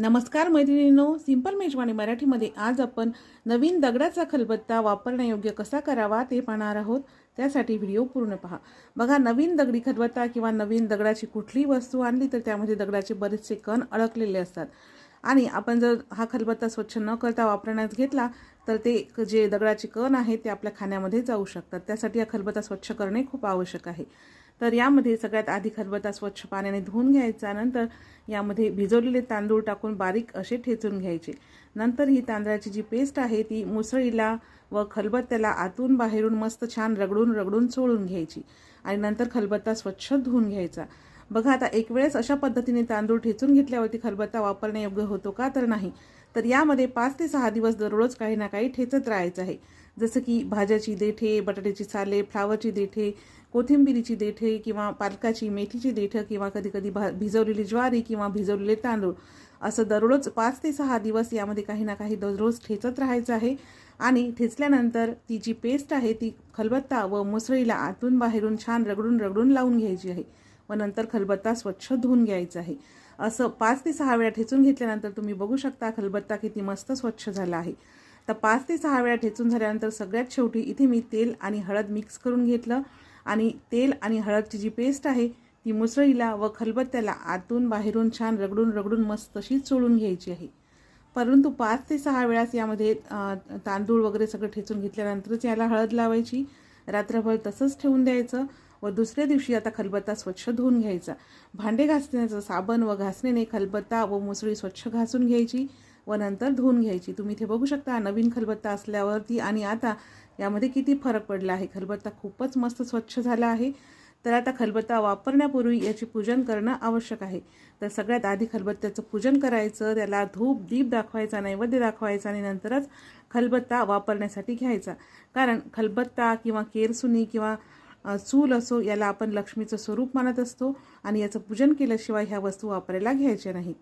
नमस्कार मैत्रिणींनो सिंपल मेजवानी मराठीमध्ये आज आपण नवीन दगडाचा खलबत्ता वापरण्यायोग्य कसा करावा ते पाहणार आहोत. त्यासाठी व्हिडिओ पूर्ण पहा. बघा नवीन दगडी खलबत्ता किंवा नवीन दगडाची कुठलीही वस्तू आणली तर त्यामध्ये दगडाचे बरेचसे कण अडकलेले असतात. आणि आपण जर हा खलबत्ता स्वच्छ न करता वापरण्यात घेतला तर ते जे दगडाचे कण आहेत ते आपल्या खाण्यामध्ये जाऊ शकतात. त्यासाठी हा खलबत्ता स्वच्छ करणे खूप आवश्यक आहे. तर यामध्ये सगळ्यात आधी खलबत्ता स्वच्छ पाण्याने धुवून घ्यायचा नंतर यामध्ये भिजवलेले तांदूळ टाकून बारीक असे ठेचून घ्यायचे. नंतर ही तांदळाची जी पेस्ट आहे ती मुसळीला व खलबत्त्याला आतून बाहेरून मस्त छान रगडून रगडून चोळून घ्यायची. आणि नंतर खलबत्ता स्वच्छ धुवून घ्यायचा. बघा आता एक वेळेस अशा पद्धतीने तांदूळ ठेचून घेतल्यावरती खलबत्ता वापरण्यायोग्य होतो का? तर नाही. तर यामध्ये पाच ते सहा दिवस दररोज काही ना काही ठेचत राहायचं आहे. जसं की भाज्याची देठे बटाट्याची साले फ्लावरची देठे कोथिंबिरीची देठे किंवा पालकाची मेथीची देठं किंवा कधी कधी भा भिजवलेली ज्वारी किंवा भिजवलेले तांदूळ. असं दररोज पाच ते सहा दिवस यामध्ये काही ना काही दररोज ठेचत राहायचं आहे. आणि ठेचल्यानंतर ती जी पेस्ट आहे ती खलबत्ता व मुसळीला आतून बाहेरून छान रगडून रगडून लावून घ्यायची आहे. व नंतर खलबत्ता स्वच्छ धुवून घ्यायचा आहे. असं पाच ते सहा वेळा ठेचून घेतल्यानंतर तुम्ही बघू शकता खलबत्ता किती मस्त स्वच्छ झाला आहे. तर पाच ते सहा वेळा ठेचून झाल्यानंतर सगळ्यात शेवटी इथे मी तेल आणि हळद मिक्स करून घेतलं. आणि तेल आणि हळदची जी पेस्ट आहे ती मुसळीला व खलबत्त्याला आतून बाहेरून छान रगडून रगडून मस्त अशी चोळून घ्यायची आहे. परंतु पाच ते सहा वेळाच यामध्ये तांदूळ वगैरे सगळं ठेचून घेतल्यानंतरच याला हळद लावायची. रात्रभर तसंच ठेवून द्यायचं. व दुसऱ्या दिवशी आता खलबत्ता स्वच्छ धुवून घ्यायचा. भांडे घासण्याचं साबण व घासणीने खलबत्ता व मुसळी स्वच्छ घासून घ्यायची व नंतर धुवून घ्यायची. तुम्ही इथे बघू शकता नवीन खलबत्ता असल्यावरती आणि आता यामध्ये किती फरक पडला आहे. खलबत्ता खूपच मस्त स्वच्छ झाला आहे. तर आता खलबत्ता वापरण्यापूर्वी याची पूजन करणं आवश्यक आहे. तर सगळ्यात आधी खलबत्त्याचं पूजन करायचं त्याला धूप दीप दाखवायचा नैवेद्य दाखवायचा आणि नंतरच खलबत्ता वापरण्यासाठी घ्यायचा. कारण खलबत्ता किंवा केरसुनी किंवा चूल असो याला आपण लक्ष्मीचं स्वरूप मानत असतो आणि याचं पूजन केल्याशिवाय ह्या वस्तू वापरायला घ्यायच्या नाही.